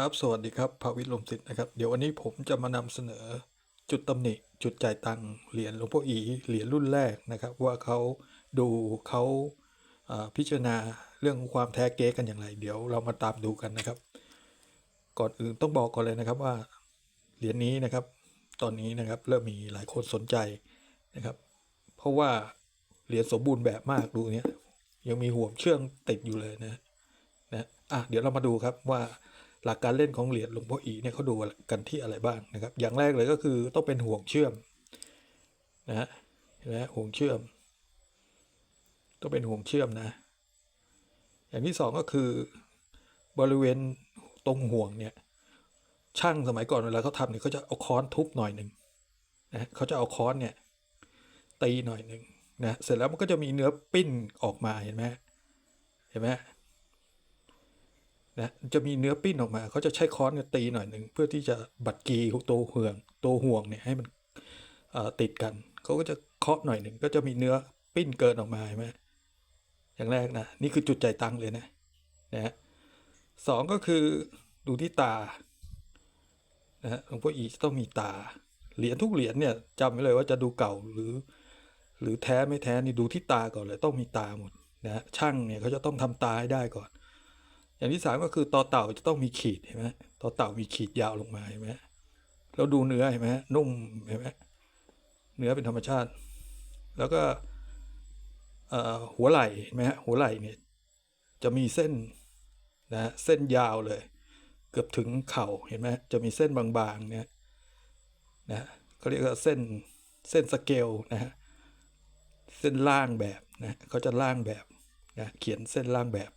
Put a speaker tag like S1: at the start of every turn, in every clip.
S1: ครับ สวัสดีครับภาวิทย์ลมสิทธิ์นะครับ เดี๋ยววันนี้ผมจะมานำเสนอจุดตำหนิ จุดจ่ายตังค์เหรียญหลวงพ่ออีเหรียญรุ่นแรกนะครับ ว่าเขาดูเขาอ่าพิจารณาเรื่องความแท้เก๊กันอย่างไร เดี๋ยวเรามาตามดูกันนะครับ ก่อนอื่นต้องบอกก่อนเลยนะครับว่าเหรียญนี้นะครับ ตอนนี้นะครับเริ่มมีหลายคนสนใจนะครับ เพราะว่าเหรียญสมบูรณ์แบบมากดูเนี้ยยังมีห่วงเชื่องติดอยู่เลยนะนะอะเดี๋ยวเรามาดูครับว่า หลักการเล่นของเหรียญหลวงพ่ออีเนี่ยเขาดูกันที่อะไรบ้างนะครับ อย่างแรกเลยก็คือต้องเป็นห่วงเชื่อมนะฮะเห็นไหมห่วงเชื่อม ต้องเป็นห่วงเชื่อมนะ อย่างที่สองก็คือบริเวณตรงห่วงเนี่ยช่างสมัยก่อนเวลาเขาทำเนี่ยเขาจะเอาค้อนทุบหน่อยหนึ่งนะเขาจะเอาค้อนเนี่ยตีหน่อยหนึ่งนะเสร็จแล้วมันก็จะมีเนื้อปิ้นออกมาเห็นไหมเห็นไหม นะจะมีเนื้อปิ้นออกมาเขาจะใช้ค้อนตีหน่อยหนึ่งเพื่อที่จะบัดกีตัวห่วงตัวห่วงเนี่ยให้มันติดกันเขาก็จะเคาะหน่อยหนึ่งก็จะมีเนื้อปิ้นเกินออกมาเห็นไหมอย่างแรกนะนี่คือจุดใจตังเลยนะนะฮะสองก็คือดูที่ตานะฮะหลวงพ่ออีจะต้องมีตา เหรียญทุกเหรียญเนี่ยจำไว้เลยว่าจะดูเก่าหรือ หรือแท้ไม่แท้นี่ดูที่ตาก่อนเลยต้องมีตาหมดนะฮะช่างเนี่ยเขาจะต้องทำตาให้ได้ก่อน อย่างที่สามก็คือต่อเต่าจะต้องมีขีดเห็นไหมต่อเต่ามีขีดยาวลงมาเห็นไหมแล้วดูเนื้อเห็นไหมนุ่มเห็นไหมเนื้อเป็นธรรมชาติ แล้วก็หัวไหล่เห็นไหมฮะหัวไหล่เนี่ยจะมีเส้นนะฮะเส้นยาวเลย เกือบถึงเข่าเห็นไหมจะมีเส้นบางๆเนี่ยนะเขาเรียกว่าเส้นเส้นสเกลนะฮะเส้นล่างแบบนะเขาจะล่างแบบนะเขียนเส้นล่างแบบ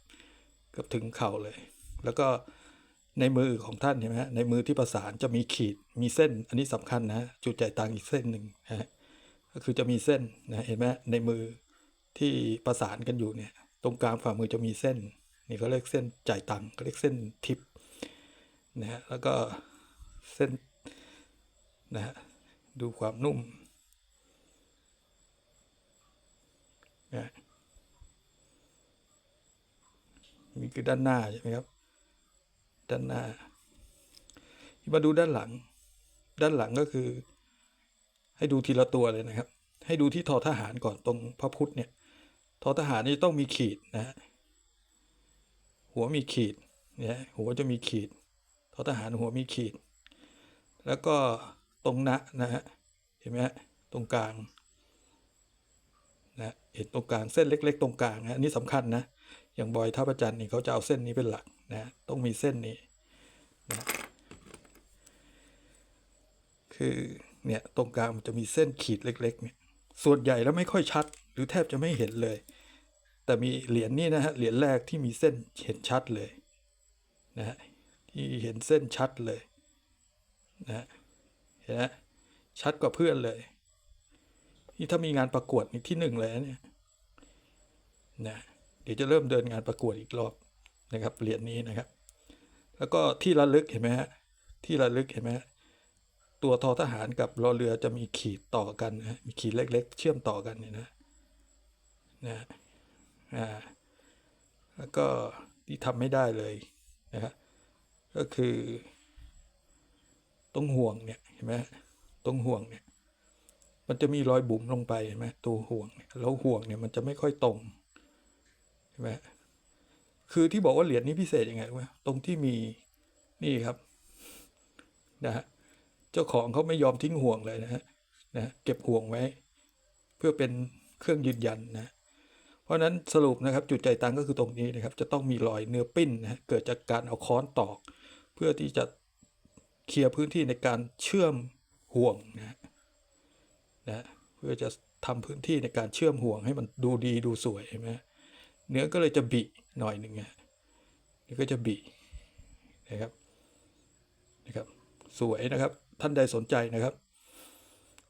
S1: กือบถึงเข่าเลย แล้วก็ในมือของท่านเห็นไหมฮะในมือที่ประสานจะมีขีดมีเส้น อันนี้สำคัญนะจุดจ่ายตังอีกเส้นหนึ่งนะฮะก็คือจะมีเส้นนะเห็นไหมในมือที่ประสานกันอยู่เนี่ย ตรงกลางฝ่ามือจะมีเส้น นี่เขาเรียกเส้นจ่ายตังเขาเรียกเส้นทิปนะฮะแล้วก็เส้นนะฮะดูความนุ่มนะ นี่คือด้านหน้าใช่ไหมครับ ด้านหน้า มาดูด้านหลัง ด้านหลังก็คือ ให้ดูทีละตัวเลยนะครับ ให้ดูที่ทอทหารก่อนตรงพระพุทธเนี่ยทอทหารนี่ต้องมีขีดนะฮะหัวมีขีดเนี่ยหัวจะมีขีดทอทหารหัวมีขีด แล้วก็ตรงนะนะฮะเห็นไหมฮะตรงกลางนะเห็นตรงกลางเส้นเล็ก ๆ ตรงกลางนะนนี้สำคัญนะ อย่างบอยท่าประจันนี่เขาจะเอาเส้นนี้เป็นหลักนะต้องมีเส้นนี้นะคือเนี่ยตรงกลางมันจะมีเส้นขีดเล็กๆเนี่ยส่วนใหญ่แล้วไม่ค่อยชัด หรือแทบจะไม่เห็นเลย แต่มีเหรียญนี่นะฮะเหรียญแรกที่มีเส้นเห็นชัดเลยนะฮะที่เห็นเส้นชัดเลยนะเห็นไหมชัดกว่าเพื่อนเลยนี่ถ้ามีงานประกวดนี่ที่หนึ่งเลยเนี่ยนะ ดี๋ยวจะเริ่มเดินงานประกวดอีกรอบนะครับเหรียญนี้นะครับ แล้วก็ที่ระลึกเห็นไหมฮะที่ระลึกเห็นไหมฮะตัวทอทหารกับรอเรือจะมีขีดต่อกันนะมีขีดเล็ก ๆ เชื่อมต่อกันเนี่ยนะนะอ่าแล้วก็ที่ทำไม่ได้เลยนะครับก็คือ ตรงห่วงเนี่ยเห็นไหมฮะตรงห่วงเนี่ยมันจะมีรอยบุ๋มลงไปเห็นไหมตัวห่วงเนี่ยแล้วห่วงเนี่ยมันจะไม่ค่อยตรง เห็นไหมคือที่บอกว่าเหรียญนี้พิเศษยังไงรู้ไหมตรงที่มีนี่ครับนะฮะเจ้าของเขาไม่ยอมทิ้งห่วงเลยนะฮะนะเก็บห่วงไว้ เพื่อเป็นเครื่องยืนยันนะ เพราะนั้นสรุปนะครับจุดใจตังก็คือตรงนี้นะครับ จะต้องมีรอยเนื้อปิ้นนะฮะเกิดจากการเอาค้อนตอก เพื่อที่จะเคลียร์พื้นที่ในการเชื่อมห่วงนะฮะนะเพื่อจะทำพื้นที่ในการเชื่อมห่วงให้มันดูดีดูสวยเห็นไหม เนื้อก็เลยจะบิหน่อยหนึ่งนะนี่ก็จะบินะครับนะครับ สวยนะครับ ท่านใดสนใจนะครับ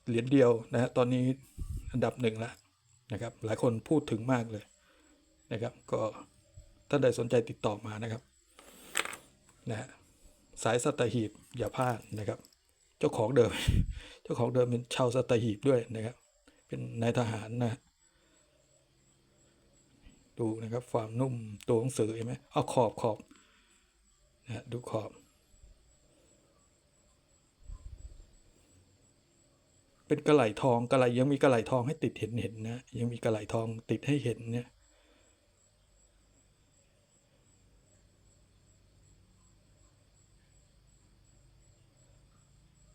S1: เหรียญเดียวนะฮะตอนนี้อันดับหนึ่งแล้วนะครับ หลายคนพูดถึงมากเลยนะครับ ก็ท่านใดสนใจติดต่อมานะครับนะฮะสายสัตหีบอย่าพลาดนะครับ เจ้าของเดิม เจ้าของเดิมเป็นชาวสัตหีบด้วยนะครับ เป็นนายทหารนะ ดูนะครับความนุ่มตัวหนังสือเห็นไหมเอาขอบขอบนะดูขอบเป็นกระไหลทองกระไหลยังมีกระไหลทองให้ติดเห็นเห็นนะยังมีกระไหลทองติดให้เห็นเนี่ย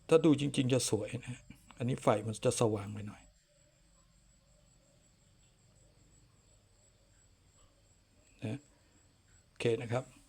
S1: ถ้าดูจริง ๆ จะสวยนะ อันนี้ไฟมันจะสว่างไปหน่อย โอเคนะครับ